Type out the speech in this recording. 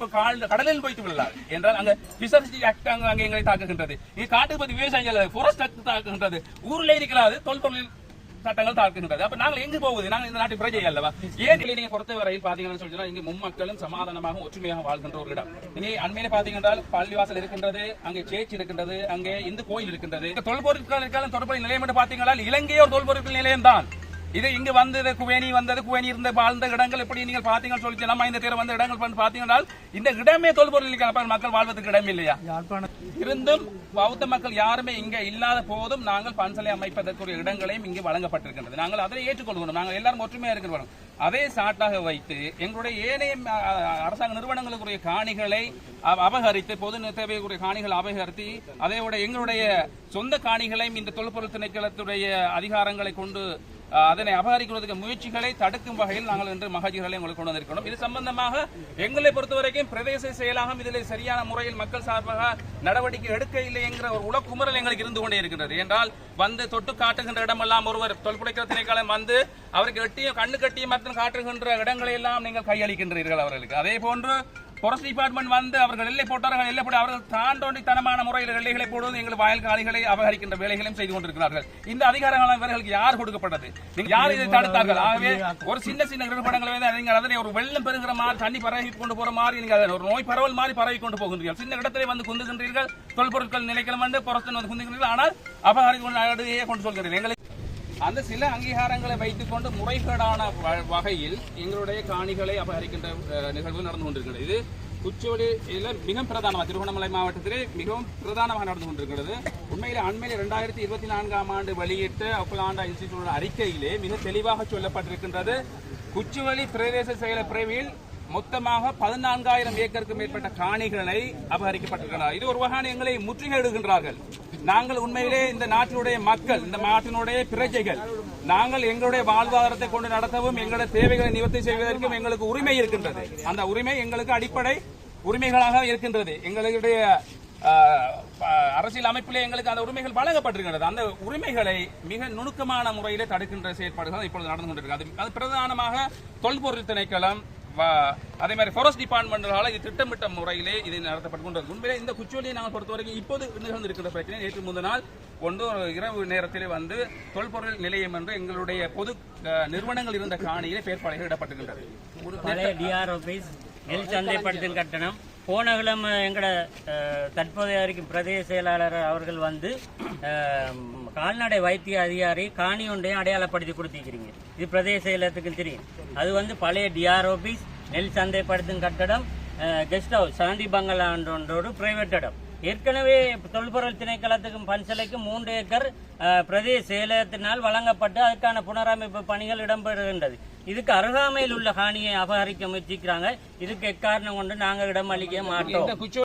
இப்ப கடலில் போய்த்து விடலாம். என்றால் அங்க பிசர்சி ஆக்ட் அங்க அங்க எங்களை தாக்குகின்றது. இது காட்டுக்கு பத்தி விவசாயிகள் ஃபாரஸ்ட் ஆக்ட் தாக்குகின்றது. ஊர்ல இருக்கிறாது தொல்பொருள் சட்டங்கள் தாக்குகின்றது. அப்ப நாங்கள் எங்கு போகுது நாங்கள் இந்த நாட்டு பிரஜை அல்லவா? ஏன் இல்லை நீங்க பொறுத்த வரையில் பாத்தீங்கன்னு சொல்லி சொன்னா இங்க மும்மக்களும் சமாதானமாக ஒற்றுமையாக வாழ்கின்ற ஒரு இடம். இனி அண்மையில பாத்தீங்கன்றால் பள்ளிவாசல் இருக்கின்றது அங்கே சேச் இருக்கின்றது அங்கே இந்து கோயில் இருக்கின்றது. இந்த தொல்பொருட்கள் இருக்காலும் தொல்பொருள் நிலையம் என்று பாத்தீங்கன்னா இலங்கையே ஒரு தொல்பொருட்கள் நிலையம் தான் இது இங்க வந்தது குவேணி வந்தது குவேணி இருந்த வாழ்ந்த இடங்கள் எப்படி நீங்கள் பாத்தீங்கன்னு சொல்லி நம்ம இந்த தேர் வந்த இடங்கள் பாத்தீங்கன்னா இந்த இடமே தொல்பொருள் மக்கள் வாழ்வதற்கு இடம் இல்லையா? இருந்தும் பௌத்த மக்கள் யாருமே இங்க இல்லாத போதும் நாங்கள் பன்சலை அமைப்பதற்குரிய இடங்களையும் இங்கு வழங்கப்பட்டிருக்கின்றது. நாங்கள் அதை ஏற்றுக்கொள்கிறோம். நாங்கள் எல்லாரும் ஒற்றுமையா இருக்கிறோம் அதே சாட்டாக வைத்து எங்களுடைய ஏனைய அரசாங்க நிறுவனங்களுக்குரிய காணிகளை அபகரித்து பொது தேவைக்குரிய காணிகள் அபகரித்து அதை எங்களுடைய சொந்த காணிகளையும் இந்த தொல்பொருள் திணைக்களத்துடைய அதிகாரங்களை கொண்டு அதனை அபகரிக்கிறதுக்கு முயற்சிகளை தடுக்கும் வகையில் நாங்கள் இன்று மகஜர்களை உங்களுக்கு கொண்டு வந்திருக்கிறோம். இது சம்பந்தமாக எங்களை பொறுத்தவரைக்கும் பிரதேச செயலாகம் இதில் சரியான முறையில் மக்கள் சார்பாக நடவடிக்கை எடுக்க இல்லை என்கிற ஒரு உலக்குமுறல் எங்களுக்கு இருந்து கொண்டே இருக்கிறது. என்றால் வந்து தொட்டு காட்டுகின்ற இடமெல்லாம் ஒருவர் தொல்புடைக்கிற திணைக்களம் வந்து அவருக்கு எட்டியும் கண்ணு கட்டியும் மற்றும் காட்டுகின்ற இடங்களை எல்லாம் நீங்கள் கையளிக்கின்றீர்கள் அவர்களுக்கு. அதே போன்று forest டிபார்ட்மெண்ட் வந்து அவர்கள் எல்லை போட்டார்கள். எல்லை போட்டு அவர்கள் தாண்டோண்டித்தனமான முறையில் எல்லைகளை போடுவது எங்கள் வயல் காணிகளை அபகரிக்கின்ற வேலைகளையும் செய்து கொண்டிருக்கிறார்கள். இந்த அதிகாரங்கள் இவர்களுக்கு யார் கொடுக்கப்பட்டது? யார் இதை தடுத்தார்கள்? ஆகவே ஒரு சின்ன சின்ன நிறுவனங்களை வந்து நீங்கள் அதனை ஒரு வெள்ளம் பெறுகிற மாதிரி தண்ணி பரவி கொண்டு போற மாதிரி நீங்கள் அதை ஒரு நோய் பரவல் மாதிரி பரவி கொண்டு போகின்றீர்கள். சின்ன இடத்திலே வந்து குந்துகின்றீர்கள். தொல்பொருட்கள் நிலைக்கலாம் வந்து புறத்தில் வந்து குந்துகின்றீர்கள். ஆனால் அபகரித்து கொண்டு கொண்டு சொல்கிறீர்கள் எங்களை அந்த சில அங்கீகாரங்களை வைத்துக்கொண்டு முறைகேடான வ- வகையில் எங்களுடைய காணிகளை அபகரிக்கின்ற நிகழ்வு நடந்து கொண்டிருக்கிறது இது இதில் மிக பிரதானமாக திருவண்ணாமலை மாவட்டத்திலே மிகவும் பிரதானமாக நடந்து கொண்டிருக்கிறது உண்மையில் அண்மையில் இரண்டாயிரத்தி இருபத்தி நான்காம் ஆண்டு வெளியிட்ட ஒப்பலாண்டா இன்ஸ்டிடியூட் அறிக்கையிலே மிக தெளிவாக சொல்லப்பட்டிருக்கின்றது. குச்சுவலி பிரதேச செயல பிரிவில் மொத்தமாக பதினான்காயிரம் ஏக்கருக்கு மேற்பட்ட காணிகளை அபகரிக்கப்பட்டிருக்கிறார் இது ஒரு வகையான எங்களை முற்றுகையிடுகின்றார்கள். நாங்கள் உண்மையிலே இந்த நாட்டினுடைய மக்கள் இந்த நாட்டினுடைய பிரஜைகள். நாங்கள் எங்களுடைய வாழ்வாதாரத்தை கொண்டு நடத்தவும் எங்களுடைய தேவைகளை நிவர்த்தி செய்வதற்கும் எங்களுக்கு உரிமை இருக்கின்றது. அந்த உரிமை எங்களுக்கு அடிப்படை உரிமைகளாக இருக்கின்றது. எங்களுடைய அரசியல் அமைப்பிலே எங்களுக்கு அந்த உரிமைகள் வழங்கப்பட்டிருக்கிறது அந்த உரிமைகளை மிக நுணுக்கமான முறையிலே தடுக்கின்ற செயற்பாடுகள் இப்பொழுது நடந்து கொண்டிருக்கிறது. அது- பிரதானமாக தொல்பொருள் திணைக்களம் அதே மாதிரி ஃபாரஸ்ட் டிபார்ட்மெண்டால இது திட்டமிட்ட முறையிலே இது நடத்தப்பட்டு கொண்டது உண்மையிலே இந்த குச்சுவலியை நாங்கள் பொறுத்தவரைக்கும் இப்போது நிகழ்ந்திருக்கிற பிரச்சனை நேற்று முந்தின நாள் ஒன்று இரவு நேரத்திலே வந்து தொல்பொருள் நிலையம் என்று எங்களுடைய பொது நிறுவனங்கள் இருந்த காணியிலே பேர்பாடுகள் இடப்பட்டிருக்கின்றது. நெல் சந்தைப்படுத்தல் கட்டணம். போன கிழமை எங்கட அஹ், தற்போதைய வரைக்கும் பிரதேச செயலாளர் அவர்கள் வந்து கால்நடை வைத்திய அதிகாரி காணி ஒன்றையும் அடையாளப்படுத்தி கொடுத்திருக்கிறீங்க. இது பிரதேச இல்லத்துக்கு தெரியும். அது வந்து பழைய டிஆர் ஆபீஸ் நெல் சந்தைப்படுத்தும் கட்டடம் கெஸ்ட் ஹவுஸ் சாந்தி பங்களான்றோடு பிரைவேட் இடம். ஏற்கனவே தொல்பொருள் திணைக்களத்துக்கும் பன்சலைக்கும் மூன்று ஏக்கர் அஹ், பிரதேச செயலகத்தினால் வழங்கப்பட்டு அதுக்கான புனரமைப்பு பணிகள் இடம்பெறுகின்றது. இதுக்கு அருகாமையில் உள்ள காணியை அபகரிக்க முயற்சிக்கிறாங்க. இதுக்கு எக்காரணம் கொண்டு நாங்கள் இடம் அளிக்க மாட்டோம்.